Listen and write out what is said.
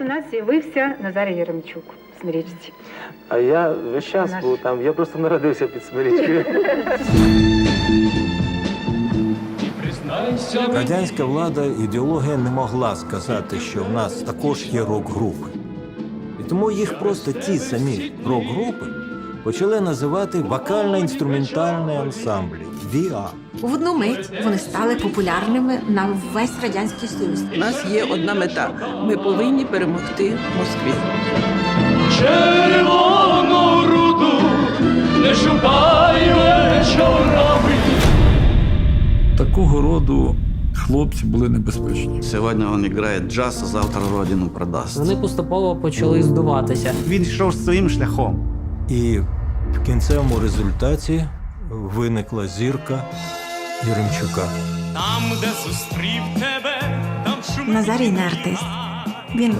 у нас з'явився Назарій Яремчук в Смирічці. А я весь час Наш- був там, я просто народився під Смирічкою. Радянська влада ідеологія не могла сказати, що в нас також є рок-групи. І тому їх просто ті самі рок-групи почали називати вокально-інструментальні ансамблі ВІА. В одну мить вони стали популярними на весь радянський союз. У нас є одна мета. Ми повинні перемогти Москві. червону руду не шукай вечорами. Такого роду хлопці були небезпечні. Сьогодні він грає джаз, а завтра родину продасть. Вони поступово почали здуватися. Він йшов своїм шляхом. І в кінцевому результаті виникла зірка Єремчука. Там, де зустрів тебе, там шумить. Назарій не артист. Він